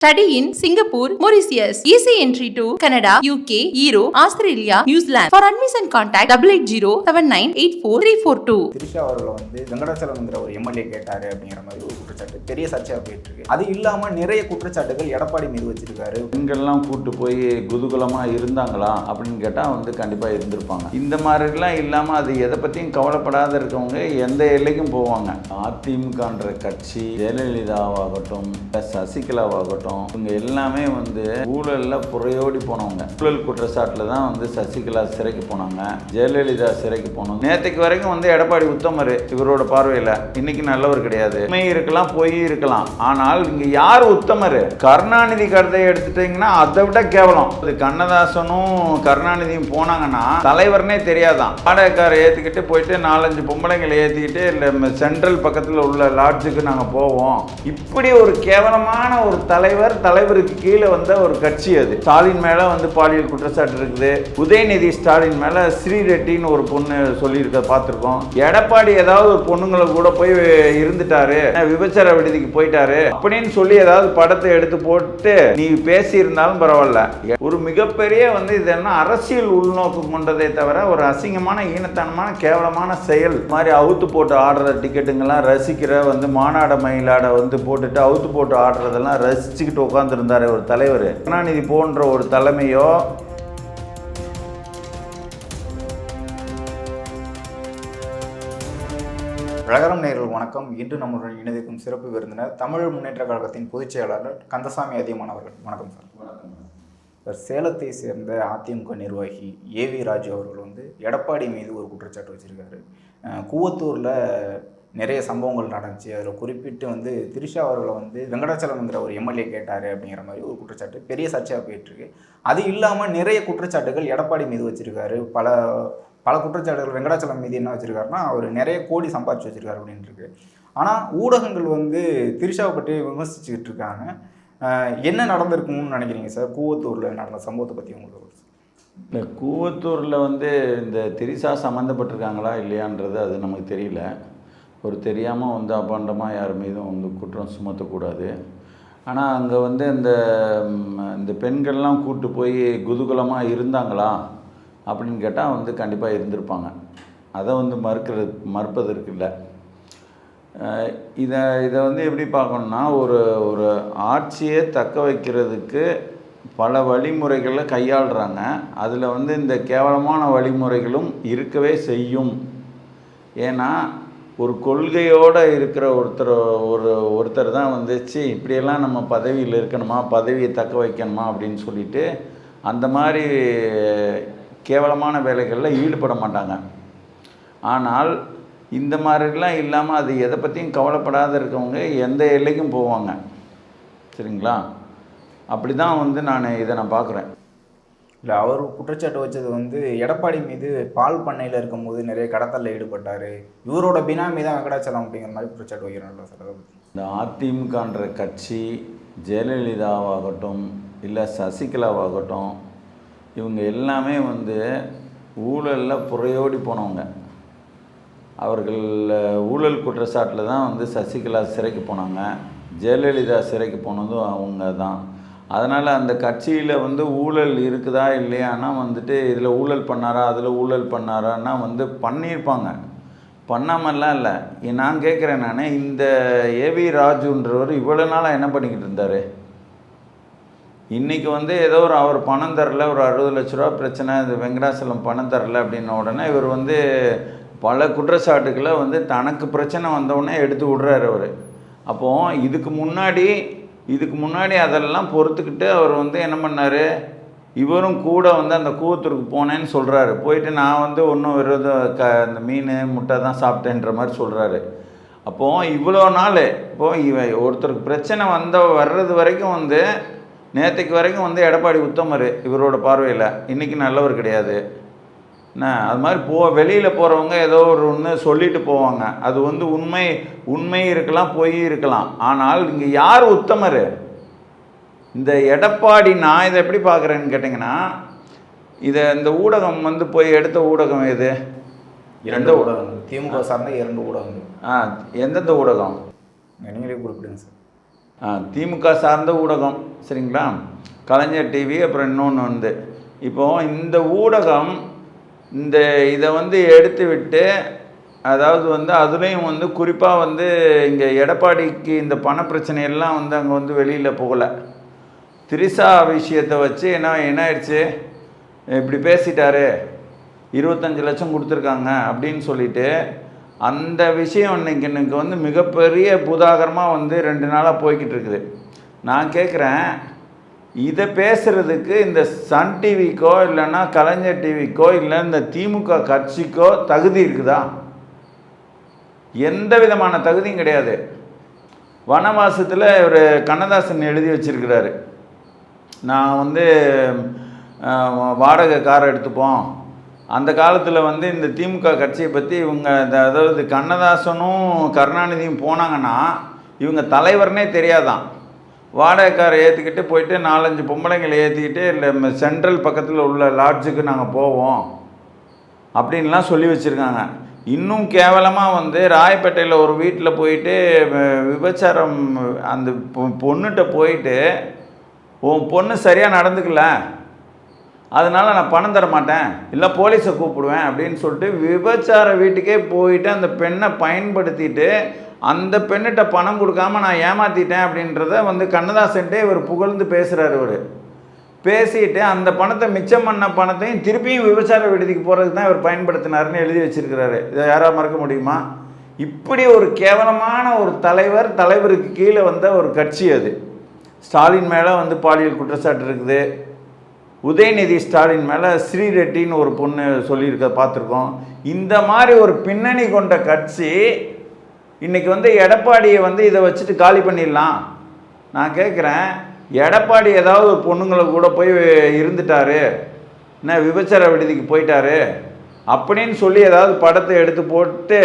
Study in Singapore, Mauritius. Easy entry to Canada, UK, Europe, Australia, New Zealand. For admission contact 880 7984 Trisha அவர்களை வந்து வெங்கடாச்சலம்ங்கிற ஒரு MLA கேட்டாரு அப்படிங்கிற மாதிரி ஒரு குற்றச்சாட்டு பெரிய சர்ச்சையாக போயிட்டு இருக்கு அது இல்லாம நிறைய குற்றச்சாட்டுகள் எடப்பாடி மீது வச்சிருக்காரு பெண்கள்லாம் கூட்டு போய் குதூகலமாக இருந்தாங்களா அப்படின்னு கேட்டால் வந்து கண்டிப்பாக இருந்திருப்பாங்க இந்த மாதிரிலாம் இல்லாமல் அது எதை பற்றியும் கவலைப்படாத இருக்கவங்க எந்த எல்லைக்கும் போவாங்க அதிமுகன்ற கட்சி ஜெயலலிதாவாகட்டும் இல்ல சசிகலாவாகட்டும் இவங்க எல்லாமே வந்து ஊழலில் புறையோடி போனவங்க. ஊழல் குற்றச்சாட்டில் தான் வந்து சசிகலா சிறைக்கு போனாங்க. ஜெயலலிதா சிறைக்கு போனாங்க நேற்றுக்கு வரைக்கும் வந்து எடப்பாடி உத்தமர் இவரோட பார்வையில் இன்னைக்கு நல்லவர் கிடையாது. உண்மை இருக்கலாம் பொய் இருக்கலாம். ஆனால் இங்கே யார் உத்தமர்? கருணாநிதி கருத்தை எடுத்துட்டீங்கன்னா அதை விட கேவலம். இது கண்ணதாசனும் கருணாநிதியும் போனாங்கன்னா தலைவர்னே தெரியாதான். வாடகைக்காரை ஏற்றிக்கிட்டு போயிட்டு நாலஞ்சு பொம்பளைங்களை ஏற்றிக்கிட்டு இல்லை சென்ட்ரல் பக்கத்தில் உள்ள லாட்ஜுக்கு நாங்கள் போவோம். இப்படி ஒரு கேவலமான ஒரு தலைவர் தலைவருக்கு கீழே வந்த ஒரு கட்சி அது. ஸ்டாலின் மேலே வந்து பாலியல் குற்றச்சாட்டு இருக்குது. உதயநிதி ஸ்டாலின் மேலே ஸ்ரீரெட்டின்னு ஒரு பொண்ணு சொல்லியிருக்க பார்த்துருக்கோம். எடப்பாடி ஏதாவது ஒரு பொண்ணுங்களை கூட போய் இருந்துட்டாரு. விபச்சார விடுதிக்கு போயிட்டாரு. அப்படின்னு சொல்லி ஏதாவது படத்தை எடுத்து போட்டு நீ பேசி இருந்தாலும் பரவாயில்ல. ஒரு மிகப்பெரிய வந்து இது என்ன அரசியல் உள்நோக்கு கொண்டதை தவிர ஒரு அசிங்கமான ஈனத்தனமான கேவலமான செயல். மாதிரி அவுத்து போட்டு ஆடுற டிக்கெட்டுங்கெல்லாம் ரசிக்கிற வந்து மாநாட மயிலாட வந்து போட்டுட்டு அவுத்து போட்டு ஆடுறதெல்லாம் ரசிச்சு ரசிச்சுக்கிட்டு உட்காந்துருந்தாரு ஒரு தலைவர். கருணாநிதி போன்ற ஒரு தலைமையோ ரகரம் நேர்கள் வணக்கம். இன்று நம்மளுடன் இணைந்திருக்கும் சிறப்பு விருந்தினர் தமிழ் முன்னேற்ற கழகத்தின் பொதுச் செயலாளர் கந்தசாமி அதியமான் அவர்கள். வணக்கம் சார். சார். சேலத்தை சேர்ந்த அதிமுக நிர்வாகி ஏவி ராஜு அவர்கள் வந்து எடப்பாடி மீது ஒரு குற்றச்சாட்டு வச்சிருக்காரு. கூவத்தூரில் நிறைய சம்பவங்கள் நடந்துச்சு. அதில் குறிப்பிட்டு வந்து திரிஷா அவர்களை வந்து வெங்கடாச்சலம்ங்கிற ஒரு எம்எல்ஏ கேட்டார் அப்படிங்கிற மாதிரி ஒரு குற்றச்சாட்டு பெரிய சர்ச்சையாக போயிட்டுருக்கு. அது இல்லாமல் நிறைய குற்றச்சாட்டுகள் எடப்பாடி மீது வச்சுருக்காரு. பல பல குற்றச்சாட்டுகள் வெங்கடாச்சலம் மீது என்ன வச்சுருக்காருன்னா அவர் நிறைய கோடி சம்பாதிச்சு வச்சிருக்காரு அப்படின்ட்டு ஆனால் ஊடகங்கள் வந்து திரிஷாவை பற்றி விமர்சிச்சுக்கிட்டு இருக்காங்க. என்ன நடந்திருக்கும்னு நினைக்கிறீங்க சார்? கூவத்தூரில் நடந்த சம்பவத்தை பற்றி உங்களுக்கு இந்த கூவத்தூரில் வந்து இந்த திரிசா சம்மந்தப்பட்டிருக்காங்களா இல்லையான்றது அது நமக்கு தெரியல. ஒரு தெரியாமல் வந்து அபாண்டமாக யார் மீதும் வந்து குற்றம் சுமத்தக்கூடாது. ஆனால் அங்கே வந்து இந்த இந்த பெண்கள்லாம் கூட்டு போய் குதூகலமாக இருந்தாங்களா? அப்படின்னு கேட்டால் வந்து கண்டிப்பாக இருந்திருப்பாங்க. அதை வந்து மறுக்கிறது மறுப்பதற்கு இல்லை. இதை இதை வந்து எப்படி பார்க்கணும்னா ஒரு ஒரு ஆட்சியை தக்க வைக்கிறதுக்கு பல வழிமுறைகளை கையாளுறாங்க. அதில் வந்து இந்த கேவலமான வழிமுறைகளும் இருக்கவே செய்யும். ஏன்னா ஒரு கொள்கையோடு இருக்கிற ஒருத்தர் ஒரு ஒருத்தர் தான் வந்துச்சு இப்படியெல்லாம் நம்ம பதவியில் இருக்கணுமா? பதவியை தக்க வைக்கணுமா? அப்படின்னு சொல்லிட்டு அந்த மாதிரி கேவலமான வேலைகளில் ஈடுபட மாட்டாங்க. ஆனால் இந்த மாதிரிலாம் இல்லாமல் அது எதை பற்றியும் கவலைப்படாத இருக்கவங்க எந்த எல்லைக்கும் போவாங்க. சரிங்களா? அப்படி தான் வந்து நான் இதை நான் பார்க்குறேன் இல்லை அவர் குற்றச்சாட்டு வச்சது வந்து எடப்பாடி மீது பால் பண்ணையில் இருக்கும்போது நிறைய கடத்தலில் ஈடுபட்டார். இவரோட பினாமி தான் வெங்கடாச்சலம் அப்படிங்கிற மாதிரி குற்றச்சாட்டு வைக்கிறாங்களா சார்? அதை இந்த அதிமுகன்ற கட்சி ஜெயலலிதாவாகட்டும் இல்லை சசிகலாவாகட்டும் இவங்க எல்லாமே வந்து ஊழலில் புறையோடி போனவங்க. அவர்கள் ஊழல் குற்றச்சாட்டில் தான் வந்து சசிகலா சிறைக்கு போனாங்க. ஜெயலலிதா சிறைக்கு போனதும் அவங்க தான். அதனால் அந்த கட்சியில் வந்து ஊழல் இருக்குதா இல்லையானா வந்துட்டு இதில் ஊழல் பண்ணாரா அதில் ஊழல் பண்ணாரான்னா வந்து பண்ணியிருப்பாங்க. பண்ணாமல்லாம் இல்லை. நான் கேட்குறேன் நான் இந்த ஏவி ராஜுன்றவர் இவ்வளோ நாளாக என்ன பண்ணிக்கிட்டு இருந்தார்? இன்றைக்கி வந்து ஏதோ ஒரு அவர் பணம் தரல ஒரு அறுபது லட்ச ரூபா பிரச்சனை இந்த வெங்கடாசலம் பணம் தரல அப்படின்ன உடனே இவர் வந்து பல குற்றச்சாட்டுகளை வந்து தனக்கு பிரச்சனை வந்தவுடனே எடுத்து விடுறாரு அவர். அப்போது இதுக்கு முன்னாடி இதுக்கு முன்னாடி அதெல்லாம் பொறுத்துக்கிட்டு அவர் வந்து என்ன பண்ணார்? இவரும் கூட வந்து அந்த கூவத்தூருக்கு போனேன்னு சொல்கிறாரு போயிட்டு நான் வந்து ஒன்றும் விரோதம் க இந்த மீன் முட்டை தான் சாப்பிட்டேன்ற மாதிரி சொல்கிறாரு அப்போது இவ்வளோ நாள் இப்போது இவ ஒருத்தருக்கு பிரச்சனை வந்த வர்றது வரைக்கும் வந்து நேற்றுக்கு வரைக்கும் வந்து எடப்பாடி உத்தமர் இவரோட பார்வையில். இன்றைக்கி நல்லவர் கிடையாது. என்ன அது மாதிரி போ வெளியில் போகிறவங்க ஏதோ ஒரு ஒன்று சொல்லிட்டு போவாங்க. அது வந்து உண்மை உண்மை இருக்கலாம் பொய் இருக்கலாம். ஆனால் இங்கே யார் உத்தமர்? இந்த எடப்பாடி நான் இதை எப்படி பார்க்குறேன்னு கேட்டிங்கன்னா இதை இந்த ஊடகம் வந்து போய் எடுத்த ஊடகம் எது? இரண்டு ஊடகங்கள். திமுக சார்ந்த இரண்டு ஊடகங்கள். ஆ எந்தெந்த ஊடகம்? நீங்களே குறிப்பிடுங்க சார். ஆ, திமுக சார்ந்த ஊடகம் சரிங்களா? கலைஞர் டிவி அப்புறம் இன்னொன்று வந்து. இப்போ இந்த ஊடகம் இந்த இதை வந்து எடுத்து விட்டு அதாவது வந்து அதுலேயும் வந்து குறிப்பாக வந்து இங்கே எடப்பாடிக்கு இந்த பண பிரச்சனையெல்லாம் வந்து அங்கே வந்து வெளியில் போகலை. திரிசா விஷயத்தை வச்சு என்ன என்ன ஆயிடுச்சு இப்படி பேசிட்டாரு. இருபத்தஞ்சு லட்சம் கொடுத்துருக்காங்க அப்படின்னு சொல்லிட்டு அந்த விஷயம் இன்னைக்கு எனக்கு வந்து மிகப்பெரிய புதாகரமாக வந்து ரெண்டு நாளாக போய்கிட்டு இருக்குது. நான் கேட்குறேன் இதை பேசுகிறதுக்கு இந்த சன் டிவிக்கோ இல்லைன்னா கலைஞர் டிவிக்கோ இல்லை இந்த திமுக கட்சிக்கோ தகுதி இருக்குதா? எந்த விதமான தகுதியும் கிடையாது. வனவாசத்தில் இவர் கண்ணதாசன் எழுதி வச்சிருக்கிறாரு. நான் வந்து வாடகை கார் எடுத்துப்போம். அந்த காலத்தில் வந்து இந்த திமுக கட்சியை பற்றி இவங்க இந்த- அதாவது கண்ணதாசனும் கருணாநிதியும் போனாங்கன்னா இவங்க தலைவர்னே தெரியாதான். வாடகைக்காரை ஏற்றிக்கிட்டு போயிட்டு நாலஞ்சு பொம்பளைங்களை ஏற்றிக்கிட்டு இல்லை சென்ட்ரல் பக்கத்தில் உள்ள லாட்ஜுக்கு நாங்கள் போவோம் அப்படின்லாம் சொல்லி வச்சுருக்காங்க. இன்னும் கேவலமாக வந்து ராயப்பேட்டையில் ஒரு வீட்டில் போயிட்டு விபச்சாரம் அந்த பொ- பொண்ணுகிட்ட போயிட்டு உன் பொண்ணு சரியாக நடந்துக்கல. அதனால் நான் பணம் தர மாட்டேன். இல்லை போலீஸை கூப்பிடுவேன். அப்படின்னு சொல்லிட்டு விபச்சார வீட்டுக்கே போயிட்டு அந்த பெண்ணை பயன்படுத்திட்டு அந்த பெண்ணிட்ட பணம் கொடுக்காம நான் ஏமாத்திட்டேன் அப்படின்றத வந்து கண்ணதாசன்ட்டே இவர் புகழ்ந்து பேசுகிறாரு இவர். பேசிட்டு அந்த பணத்தை மிச்சம் பண்ண பணத்தையும் திருப்பியும் விபச்சார விடுதிக்கு போகிறதுக்கு தான் இவர் பயன்படுத்தினாருன்னு எழுதி வச்சிருக்கிறாரு. இதை யாராவது மறக்க முடியுமா? இப்படி ஒரு கேவலமான ஒரு தலைவர் தலைவருக்கு கீழே வந்த ஒரு கட்சி அது. ஸ்டாலின் மேலே வந்து பாலியல் குற்றச்சாட்டு இருக்குது. உதயநிதி ஸ்டாலின் மேலே ஸ்ரீரெட்டின்னு ஒரு பொண்ணு சொல்லியிருக்க பார்த்துருக்கோம். இந்த மாதிரி ஒரு பின்னணி கொண்ட கட்சி இன்றைக்கி வந்து எடப்பாடியை வந்து இதை வச்சுட்டு காலி பண்ணிடலாம். நான் கேட்குறேன் எடப்பாடி ஏதாவது ஒரு பொண்ணுங்களை கூட போய் இருந்துட்டாரு. என்ன விபச்சார விடுதிக்கு போயிட்டாரு. அப்படின்னு சொல்லி ஏதாவது படத்தை எடுத்து போட்டு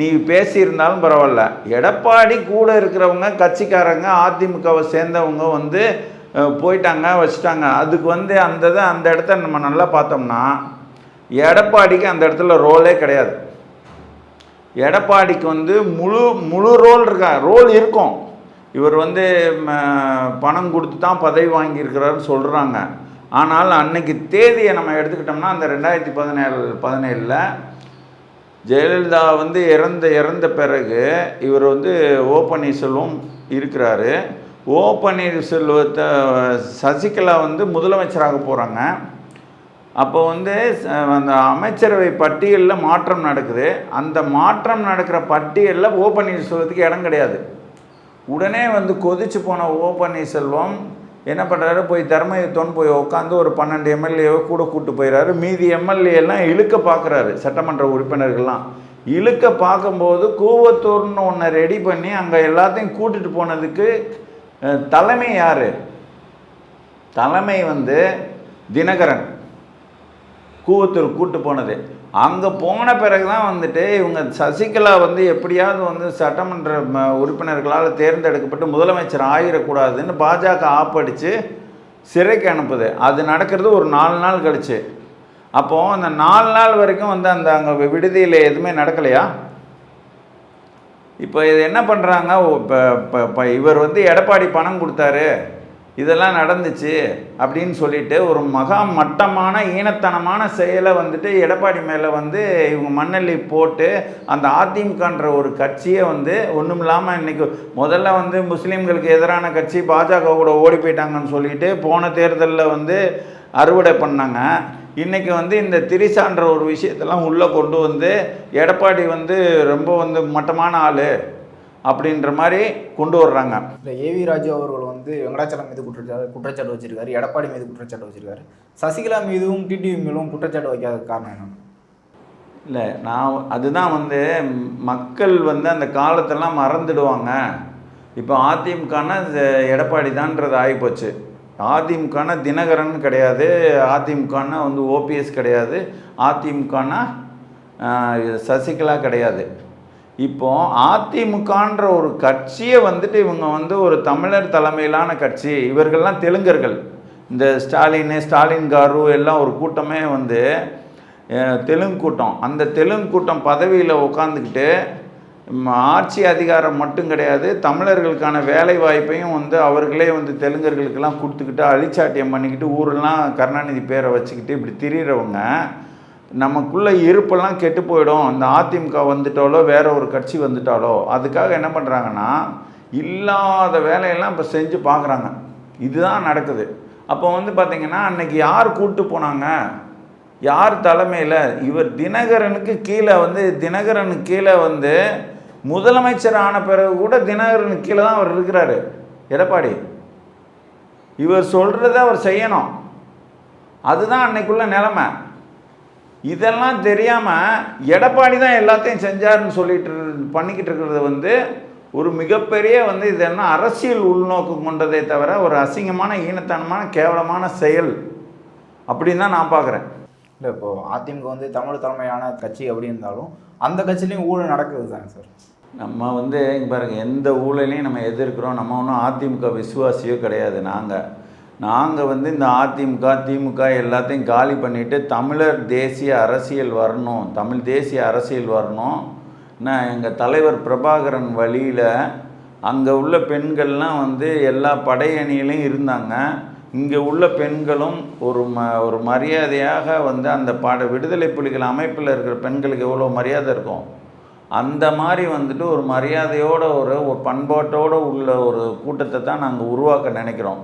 நீ பேசியிருந்தாலும் பரவாயில்ல. எடப்பாடி கூட இருக்கிறவங்க கட்சிக்காரங்க அதிமுகவை சேர்ந்தவங்க வந்து போயிட்டாங்க வச்சுட்டாங்க. அதுக்கு வந்து அந்த இதை அந்த இடத்த நம்ம நல்லா பார்த்தோம்னா எடப்பாடிக்கு அந்த இடத்துல ரோலே கிடையாது. எடப்பாடிக்கு வந்து முழு முழு ரோல் இருக்கா? ரோல் இருக்கும். இவர் வந்து ம, பணம் கொடுத்து தான் பதவி வாங்கியிருக்கிறாருன்னு சொல்கிறாங்க ஆனால் அன்னைக்கு தேதியை நம்ம எடுத்துக்கிட்டோம்னா அந்த ரெண்டாயிரத்தி பதினேழு பதினேழில் ஜெயலலிதா வந்து இறந்த இறந்த பிறகு இவர் வந்து ஓ பன்னீர்செல்வம் இருக்கிறாரு. ஓ பன்னீர்செல்வத்தை சசிகலா வந்து முதலமைச்சராக போகிறாங்க அப்போ வந்து அந்த அமைச்சரவை பட்டியலில் மாற்றம் நடக்குது. அந்த மாற்றம் நடக்கிற பட்டியலில் ஓ பன்னீர்செல்வத்துக்கு இடம் கிடையாது. உடனே வந்து கொதிச்சு போன ஓ பன்னீர்செல்வம் என்ன பண்ணுறாரு போய் தர்மயுத்தம்னு போய் உட்காந்து ஒரு பன்னெண்டு எம்எல்ஏவை கூட கூட்டு போயிடறாரு மீதி எம்எல்ஏ எல்லாம் இழுக்க பார்க்குறாரு சட்டமன்ற உறுப்பினர்கள்லாம். இழுக்க பார்க்கும்போது கூவத்தூர்னு ஒன்றை ரெடி பண்ணி அங்கே எல்லாத்தையும் கூட்டிட்டு போனதுக்கு தலைமை யார்? தலைமை வந்து தினகரன். கூவத்தூர் கூட்டு போனது. அங்கே போன பிறகு தான் வந்துட்டு இவங்க சசிகலா வந்து எப்படியாவது வந்து சட்டமன்ற ம- உறுப்பினர்களால் தேர்ந்தெடுக்கப்பட்டு முதலமைச்சர் ஆகிடக்கூடாதுன்னு பாஜக ஆப்படித்து சிறைக்கு அனுப்புது. அது நடக்கிறது ஒரு நாலு நாள் கழிச்சு. அப்போது அந்த நாலு நாள் வரைக்கும் வந்து அந்த அங்கே விடுதியில் எதுவுமே நடக்கலையா? இப்போ இது என்ன பண்ணுறாங்க இப்போ இவர் வந்து எடப்பாடி பணம் கொடுத்தாரு. இதெல்லாம் நடந்துச்சு அப்படின்னு சொல்லிட்டு ஒரு மகா மட்டமான ஈனத்தனமான செயலை வந்துட்டு எடப்பாடி மேலே வந்து இவங்க மண்ணள்ளி போட்டு அந்த அதிமுகன்ற ஒரு கட்சியை வந்து ஒன்றும் இல்லாமல் இன்றைக்கி முதல்ல வந்து முஸ்லீம்களுக்கு எதிரான கட்சி பாஜக கூட ஓடி போயிட்டாங்கன்னு சொல்லிட்டு போன தேர்தலில் வந்து அறுவடை பண்ணாங்க. இன்றைக்கி வந்து இந்த திரிசான்ற ஒரு விஷயத்தெல்லாம் உள்ளே கொண்டு வந்து எடப்பாடி வந்து ரொம்ப வந்து மட்டமான ஆள் அப்படின்ற மாதிரி கொண்டு வர்றாங்க. இல்லை ஏவி ராஜு அவர்கள் வந்து வெங்கடாச்சலம் மீது குற்றச்சாட்டு குற்றச்சாட்டு வச்சிருக்காரு. எடப்பாடி மீது குற்றச்சாட்டு வச்சிருக்காரு. சசிகலா மீதும் டிடிவி மீதும் குற்றச்சாட்டு வைக்காத காரணம் என்ன? இல்லை நான் அதுதான் வந்து மக்கள் வந்து அந்த காலத்தெல்லாம் மறந்துடுவாங்க. இப்போ அதிமுகனா எடப்பாடி தான்ன்றது ஆகிப்போச்சு. அதிமுகனா தினகரன் கிடையாது அதிமுகனா வந்து ஓபிஎஸ் கிடையாது அதிமுகனா சசிகலா கிடையாது. இப்போ அதிமுகன்ற ஒரு கட்சியை வந்துட்டு இவங்க வந்து ஒரு தமிழர் தலைமையிலான கட்சி. இவர்கள்லாம் தெலுங்கர்கள். இந்த ஸ்டாலின் ஸ்டாலின் காரு எல்லாம் ஒரு கூட்டமே வந்து தெலுங்கு கூட்டம். அந்த தெலுங்கு கூட்டம் பதவியில் உட்காந்துக்கிட்டு ஆட்சி அதிகாரம் மட்டும் கிடையாது தமிழர்களுக்கான வேலை வாய்ப்பையும் வந்து அவர்களே வந்து தெலுங்கர்களுக்கெல்லாம் கொடுத்துக்கிட்டு அழிச்சாட்டியம் பண்ணிக்கிட்டு ஊரெல்லாம் கருணாநிதி பேரை வச்சுக்கிட்டு இப்படி திரியிறவங்க. நமக்குள்ள இருப்பெல்லாம் கெட்டு போயிடும். இந்த அதிமுக வந்துட்டாலோ வேற ஒரு கட்சி வந்துட்டாலோ அதுக்காக என்ன பண்ணுறாங்கன்னா இல்லாத வேலையெல்லாம் இப்போ செஞ்சு பார்க்குறாங்க இதுதான் நடக்குது. அப்போ வந்து பார்த்திங்கன்னா அன்னைக்கு யார் கூப்பிட்டு போனாங்க? யார் தலைமையில்? இவர் தினகரனுக்கு கீழே வந்து தினகரனுக்கு கீழே வந்து முதலமைச்சர் ஆன பிறகு கூட தினகரனுக்கு கீழே தான் அவர் இருக்கிறாரு. எடப்பாடி இவர் சொல்கிறத அவர் செய்யணும். அதுதான் அன்னைக்குள்ள நிலமை. இதெல்லாம் தெரியாமல் எடப்பாடி தான் எல்லாத்தையும் செஞ்சாருன்னு சொல்லிட்டு பண்ணிக்கிட்டு இருக்கிறது வந்து ஒரு மிகப்பெரிய வந்து இது என்ன அரசியல் உள்நோக்கு கொண்டதே தவிர ஒரு அசிங்கமான ஈனத்தனமான கேவலமான செயல் அப்படின்னு தான் நான் பார்க்குறேன். இல்லை இப்போ அதிமுக வந்து தமிழ் தலைமையான கட்சி அப்படி இருந்தாலும் அந்த கட்சியிலையும் ஊழல் நடக்குது தானே சார்? நம்ம வந்து இங்க பாருங்க எந்த ஊழலையும் நம்ம எதிர்க்கிறோம். நம்ம ஒன்றும் அதிமுக விசுவாசியோ கிடையாது. நாங்கள் நாங்கள் வந்து இந்த அதிமுக திமுக எல்லாத்தையும் காலி பண்ணிவிட்டு தமிழர் தேசிய அரசியல் வரணும். தமிழ் தேசிய அரசியல் வரணும். நான் எங்கள் தலைவர் பிரபாகரன் வழியில் அங்கே உள்ள பெண்கள்லாம் வந்து எல்லா படையணியிலையும் இருந்தாங்க. இங்கே உள்ள பெண்களும் ஒரு ம ஒரு மரியாதையாக வந்து அந்த பட விடுதலை புலிகள் அமைப்பில் இருக்கிற பெண்களுக்கு எவ்வளோ மரியாதை இருக்கும்? அந்த மாதிரி வந்துட்டு ஒரு மரியாதையோட ஒரு ஒரு உள்ள ஒரு கூட்டத்தை தான் நாங்கள் உருவாக்க நினைக்கிறோம்.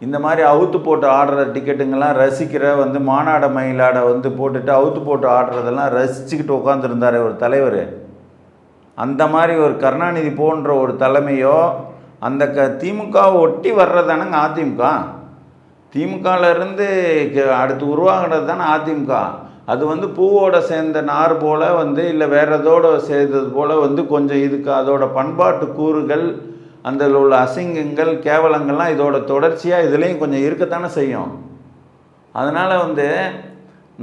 இந்த மாதிரி அவுத்து போட்டு ஆடுற டிக்கெட்டுங்கெல்லாம் ரசிக்கிற வந்து மானாட மயிலாட வந்து போட்டுட்டு அவுத்து போட்டு ஆடுறதெல்லாம் ரசிச்சுக்கிட்டு உட்காந்துருந்தார் ஒரு தலைவர். அந்த மாதிரி ஒரு கருணாநிதி போன்ற ஒரு தலைமையோ அந்த க திமுகவை ஒட்டி வர்றதானங்க அதிமுக? திமுகலேருந்து அடுத்து உருவாகினது தானே அதிமுக. அது வந்து பூவோட சேர்ந்த நார் போல் வந்து இல்லை வேறு எதோடு சேர்ந்தது போல் வந்து கொஞ்சம் இதுக்கு அதோட பண்பாட்டு கூறுகள் அந்த உள்ள அசிங்கங்கள் கேவலங்கள்லாம் இதோட தொடர்ச்சியாக இதுலேயும் கொஞ்சம் இருக்கத்தானே செய்யும். அதனால் வந்து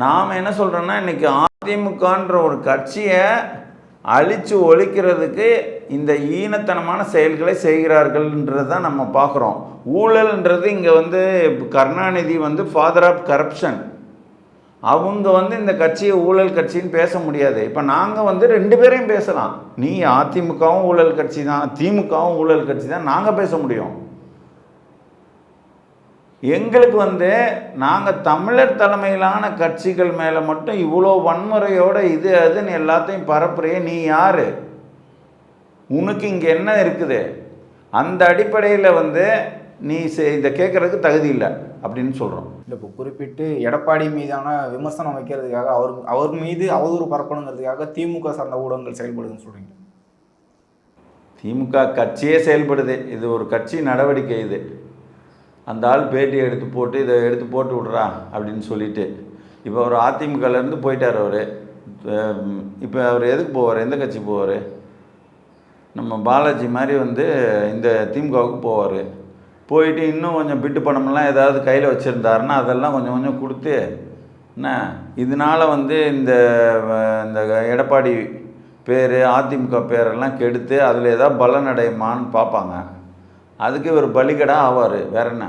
நாம் என்ன சொல்கிறோன்னா இன்றைக்கி அதிமுகன்ற ஒரு கட்சியை அழித்து ஒழிக்கிறதுக்கு இந்த ஈனத்தனமான செயல்களை செய்கிறார்கள்ன்றது தான் நம்ம பார்க்குறோம். ஊழல்ன்றது இங்கே வந்து கருணாநிதி வந்து ஃபாதர் ஆஃப் கரப்ஷன் அவங்க வந்து இந்த கட்சியை ஊழல் கட்சின்னு பேச முடியாது. இப்போ நாங்கள் வந்து ரெண்டு பேரையும் பேசலாம். நீ அதிமுகவும் ஊழல் கட்சி தான் திமுகவும் ஊழல் கட்சி தான் நாங்கள் பேச முடியும். எங்களுக்கு வந்து நாங்கள் தமிழர் தலைமையிலான கட்சிகள் மேலே மட்டும் இவ்வளோ வன்முறையோட இது அதுன்னு எல்லாத்தையும் பரப்புறையே நீ யார்? உனக்கு இங்கே என்ன இருக்குது? அந்த அடிப்படையில் வந்து நீ இதை கேட்குறதுக்கு தகுதி இல்லை அப்படின்னு சொல்கிறோம் இல்லை இப்போ குறிப்பிட்டு எடப்பாடி மீதான விமர்சனம் வைக்கிறதுக்காக அவர் அவர் மீது அவதூறு பரப்பணுங்கிறதுக்காக திமுக சார்ந்த ஊடகங்கள் செயல்படுதுன்னு சொல்கிறீங்க திமுக கட்சியே செயல்படுது. இது ஒரு கட்சி நடவடிக்கை இது. அந்த ஆள் பேட்டி எடுத்து போட்டு இதை எடுத்து போட்டு விட்றா அப்படின்னு சொல்லிட்டு. இப்போ அவர் அதிமுகலேருந்து போயிட்டார் அவர். இப்போ அவர் எதுக்கு போவார்? எந்த கட்சி போவார்? நம்ம பாலாஜி மாதிரி வந்து இந்த திமுகவுக்கு போவார். போயிட்டு இன்னும் கொஞ்சம் பிட்டு பணமெல்லாம் ஏதாவது கையில் வச்சுருந்தாருன்னா அதெல்லாம் கொஞ்சம் கொஞ்சம் கொடுத்து என்ன இதனால் வந்து இந்த இந்த எடப்பாடி பேர் அதிமுக பேரெல்லாம் கெடுத்து அதில் ஏதாவது பலன் அடையுமான்னு பார்ப்பாங்க. அதுக்கு இவர் பலிகடா ஆவார். வேற என்ன?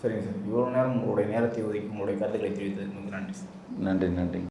சரிங்க சார். இவ்வளோ நேரம் உங்களுடைய நேரத்தை ஒதுக்கி உங்களுடைய கருத்துக்களை தெரிவித்ததுக்கு மிக நன்றி சார். நன்றி நன்றி.